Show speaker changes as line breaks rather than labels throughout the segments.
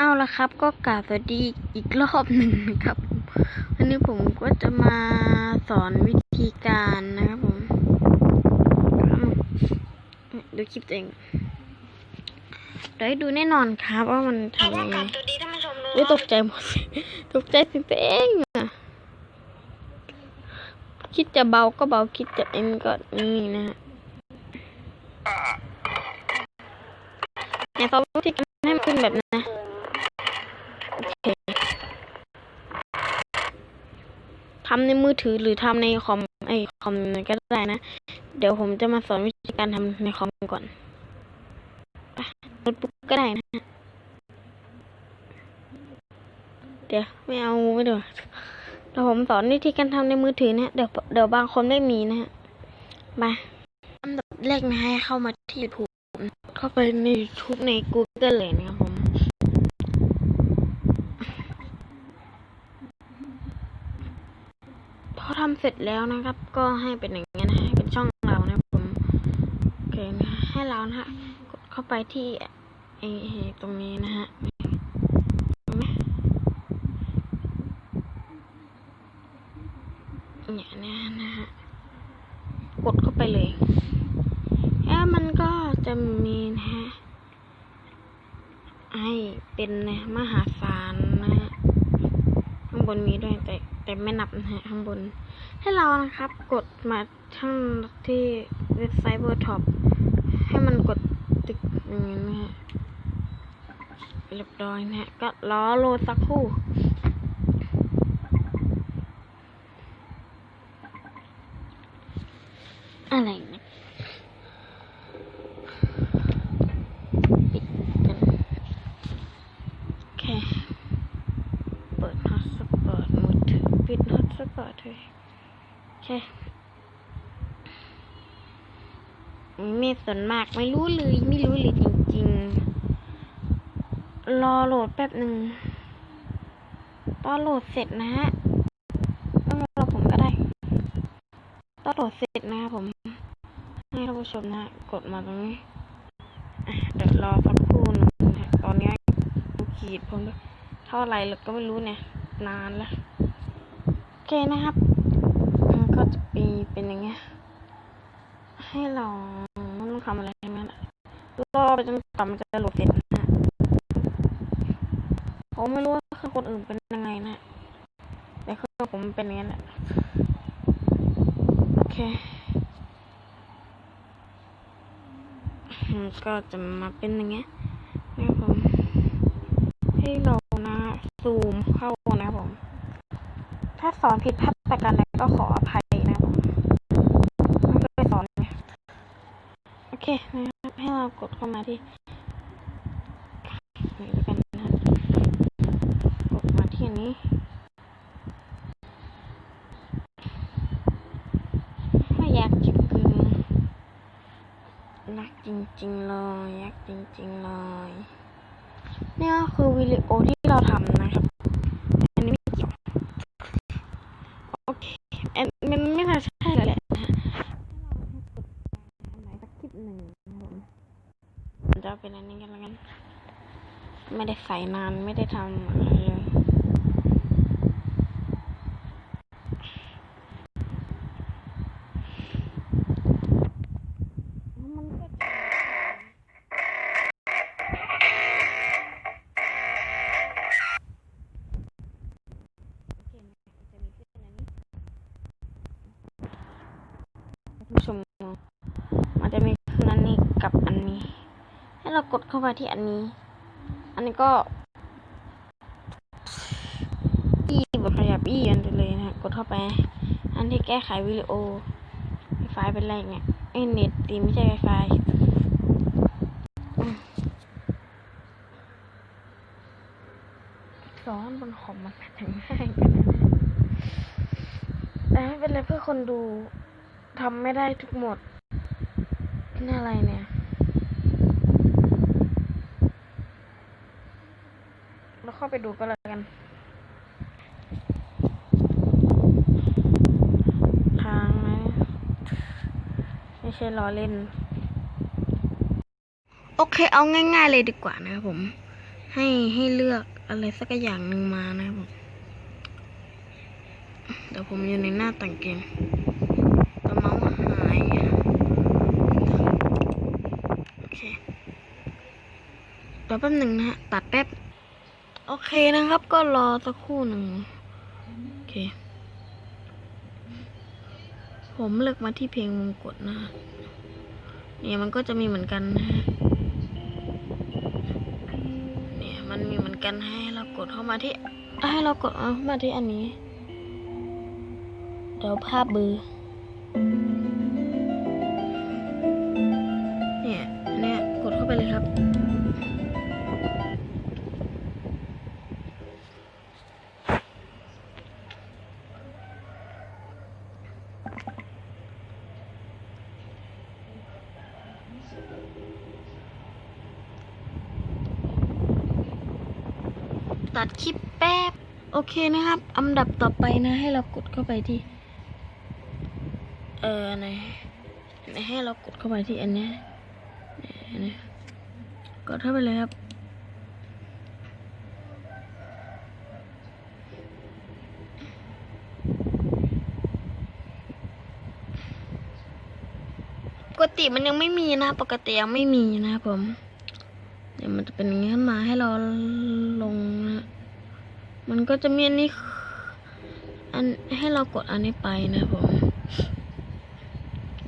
เอาละครับก็กราบสวัสดีอีกรอบหนึ่งนะครับผมวันนี้ผมก็จะมาสอนวิธีการนะครับผมดูคลิปตัวเองเดี๋ยวให้ดูแน่นอนครับว่ามันทำยังไง
สวัสดีท่านผู้ชมด้วย
อุ้ยตกใจหมดตกใจสิตัวเองอะคิดจะเบาก็เบาคิดจะเอ็นก็นี่นะฮะเนี่ยเขาวิธีการให้มันเป็นแบบนั้นนะโอเค ทำในมือถือหรือทำในคอมไอคอมก็ได้นะ เดี๋ยวผมจะมาสอนวิธีการทำในคอมก่อนโน้ตบุ๊กก็ได้นะฮะเดี๋ยวไม่เอาไม่เดี๋ยวเดี๋ยวผมสอนวิธีการทำในมือถือนะเดี๋ยวเดี๋ยวบางคนไม่มีนะฮะมาอันดับแรกนะให้เข้ามาที่ YouTube เข้าไปใน YouTube ใน Google เลยนะครับผม พอทำ เสร็จแล้วนะครับ ก็ให้เป็นอย่างนี้ยนะให้เป็นช่องเรานะผมโอเคนะให้เรานะฮะกดเข้าไปที่ไอ้ตรงนี้นะฮะเห็นไหมเนี่ยนะนะฮะกดเข้าไปเลยแล้วมันก็จะมีนะฮะให้เป็นนะมหาศาลนะฮะข้างบนมีด้วยแต่แต่ไม่นับนะฮะข้างบน ให้เรานะครับ กดมาทั้งที่เว็บไซต์เบอร์ท็อปให้มันกดติดอย่างนี้นะฮะเรียบร้อยนะฮะก็รอโลดสักครู่อะไรนะปิดกันโอเค เปิดฮอตสปอร์ตมือถือปิดฮอตสปอร์ตเลยโอเค ไม่สนมากไม่รู้เลยไม่รู้เลยจริงๆ รอโหลดแป๊บหนึ่งตอนโหลดเสร็จนะฮะต้องรอผมก็ได้ตอนโหลดเสร็จนะครับผม ให้ท่านผู้ชมนะกดมาตรงนี้เดี๋ยวรอสักครู่หนึงนะฮะตอนนี้ดูขีดผมด้วยเท่าไรเราก็ไม่รู้เนี่ยนานแล้วโอเคนะครับ ก็จะมีเป็นอย่างเงี้ยให้เราไม่ต้อ ทำอะไรทั้งนั้นอะรอไปจนกว่ามันจะโหลดเสร็จนะฮะผมไม่รู้ว่าเครื่องคนอื่นเป็นยังไงนะ แต่เครื่องผมเป็นอย่างนี้แหละโอเคก็จะมาเป็นอย่างเงี้ยนะครับผมให้เรานะซูมเข้านะครับผม ถ้าสอนผิดพลาดประการใดก็ขออภัยนะครับผมไม่เคยสอนเลยโอเคนะครับให้ เรากดเข้ามาที่นี่แล้วกันนะครับกดมาที่อันนี้ไม่อยากจะกึงนักจริงๆเลยอยากจริงๆเลยเนี่ยคือวิดีโอที่เราทำนะครับอันนี้ไม่เกี่ยวโอเคอันมันไม่น่าใช่แล้วแหละนะฮะอันไหนสักคลิปหนึ่งนะครับผมมันจะเป็นอันนี้กันแล้วกัน ไม่ได้ใส่นานไม่ได้ทำอะไรเลยมันจะผู้ชมมันจะมีขึ้นอันนี้กับอันนี้ ให้เรากดเข้าไปที่อันนี้ อันนี้ก็อีบบขยับอีอันไปเลยนะกดเข้าไป อันที่แก้ไขวิดีโอไฟล์เป็นไรเนี่ยไอเน็ตดีไม่ใช่ไฟล์อืมร้อนบนคอมมันถึงง่ายกันนะแต่ไม่เป็นไรเพื่อคนดูทำไม่ได้ทุกหมดนี่อะไรเนี่ย เข้าไปดูก็แล้วกัน ทางนะไม่ใช่ล้อเล่น โอเคเอาง่าย ๆเลยดีกว่านะครับผม ให้ให้เลือกอะไรสักอย่างหนึ่งมานะครับผมเดี๋ยวผมอยู่ในหน้าต่างเกมแต่เมาส์หายโอเคเดี๋ยวแป๊บหนึ่งนะฮะ ตัดแป๊บ โอเคนะครับ ก็รอสักครู่หนึ่งโอเค ผมเลือกมาที่เพลงมงกุฎนะเนี่ยมันก็จะมีเหมือนกันนะเนี่ยมันมีเหมือนกันให้เรากดเข้ามาที่ให้เรากดเอาเข้ามาที่อันนี้เดี๋ยวภาพเบอร์ ตัดคลิปแป๊บ โอเคนะครับอันดับต่อไปนะ ให้เรากดเข้าไปที่ เออไหนให้เรากดเข้าไปที่อันนี้นี่ยอันกดเข้าไปเลยครับ ปกติมันยังไม่มีนะ ปกติยังไม่มีนะครับผม เดี๋ยวมันจะเป็นอย่างนี้ขึ้นมาให้เราลงนะมันก็จะมีอันนี้อันให้เรากดอันนี้ไปนะผม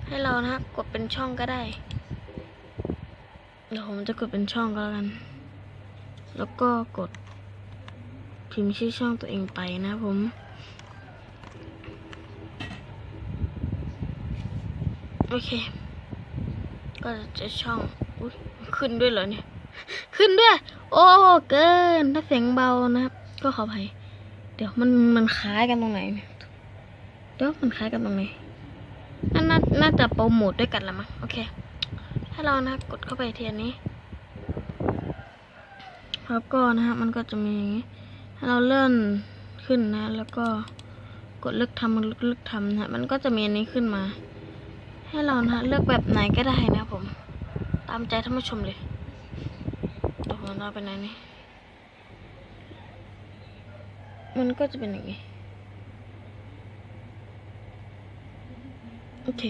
ให้เรานะกดเป็นช่องก็ได้ เดี๋ยวผมจะกดเป็นช่องก็แล้วกัน แล้วก็กดพิมพ์ชื่อช่องตัวเองไปนะผมโอเค ก็จะช่องอุ๊ยขึ้นด้วยเหรอเนี่ย ขึ้นด้วย โอ้เกิน ถ้าเสียงเบานะครับ ก็ขออภัยเดี๋ยวมันมันคล้ายกันตรงไหนเนี่ยเดี๋ยวมันคล้ายกันตรงไหนน่าน่าน่าจะโปรโมทด้วยกันละมั้งโอเคให้เรานะกดเข้าไปเทีอันนี้แล้วก็นะฮะมันก็จะมีอย่างนี้ให้เราเลื่อนขึ้นนะ แล้วก็กดเลือกทำมันเลือกทำนะฮะมันก็จะมีอันนี้ขึ้นมา ให้เรานะเลือกแบบไหนก็ได้นะผม ตามใจท่านผู้ชมเลย เดี๋ยวผมเอาไปไหนนี่ มันก็จะเป็นอย่างนี้ โอเค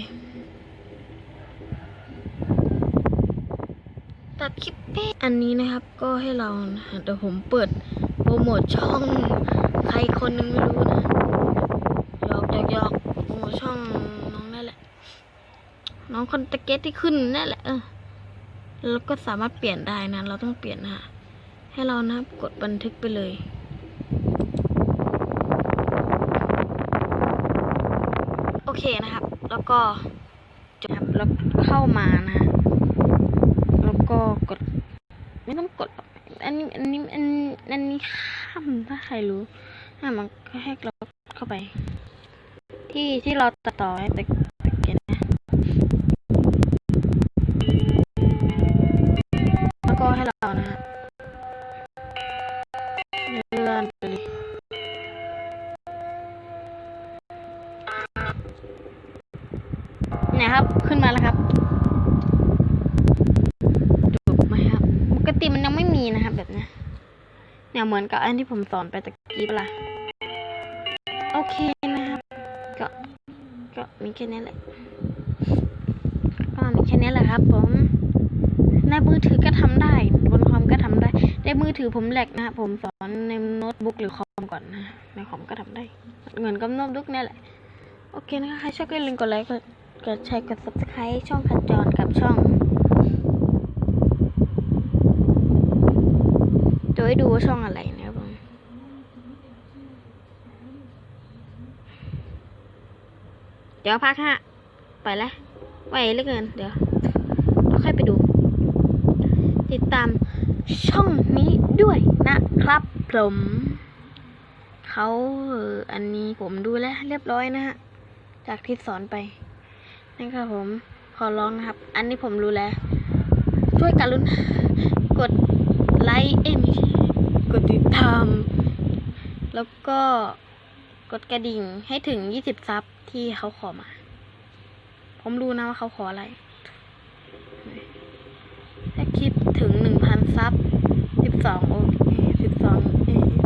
ตัดคลิปเป๊ะอันนี้นะครับ ก็ให้เราเดี๋ยวผมเปิดโปรโมทช่องใครคนหนึงไม่รู้นะหยอกหยอกหยอกโปรโมทช่องน้องนั่นแหละ น้องคนตะเก็ตที่ขึ้นนั่นแหละเออ แล้วก็สามารถเปลี่ยนได้นะ เราต้องเปลี่ยนนะฮะให้เรานะกดบันทึกไปเลยโอเคนะครับ แล้วก็จบครับแล้วเข้ามานะ แล้วก็กด ไม่ต้องกดอันนี้อันนี้อันอันนี้ข้ามถ้าใครรู้อะมันก็ให้เราเข้าไป ที่ที่เราตัดต่อให้แต่ ครับ ขึ้นมาแล้วครับถูไหมครับปกติมันยังไม่มีนะครับ แบบนี้เนี่ยเหมือนกับอันที่ผมสอนไปตะกี้ปะล่ะโอเคนะครับ ก็ก็มีแค่นี้แหละก็มีแค่นี้แหละครับ ผมในมือถือก็ทำได้บนคอมก็ทำได้ในมือถือผมแหลกนะครับผมสอนในโน้ตบุ๊กหรือคอมก่อนนะในคอมก็ทำได้เหมือนกับโน้ตบุ๊กนี่แหละโอเคนะคะใครชอบก็อย่าลืมกดไลค์กด กดแชร์กด subscribe ช่องขัดจรกับช่องจะให้ดูว่าช่องอะไรนะครับผมเดี๋ยวพักฮะไปแล้วไหวเหลือเกิน เดี๋ยวเราค่อยไปดู ติดตามช่องนี้ด้วยนะครับผมเขาอันนี้ผมดูแลวเรียบร้อยนะฮะ จากที่สอนไป นี่ครับผมขอร้องนะครับ อันนี้ผมรู้แล้ว ช่วยการุณกดไลค์เอ้ยไม่ใช่กดติดตาม แล้วก็กดกระดิ่งให้ถึงยี่สิบซับที่เขาขอมา ผมรู้นะว่าเขาขออะไร ถ้าคลิปถึงหนึ่งพันซับสิบสองโอเคสิบสอง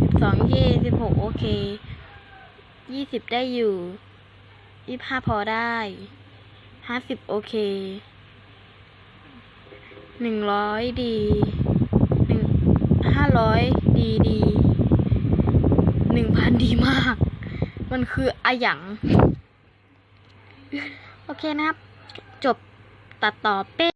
สิบสองเย่สิบหกโอเคยี่สิบได้อยู่ยี่ห้าพอได้ ห้าสิบโอเคหนึ่งร้อยดีหนึ่งห้าร้อยดีดีหนึ่งพันดีมาก มันคืออะหยัง โอเคนะครับ จบตัดต่อเป๊ะ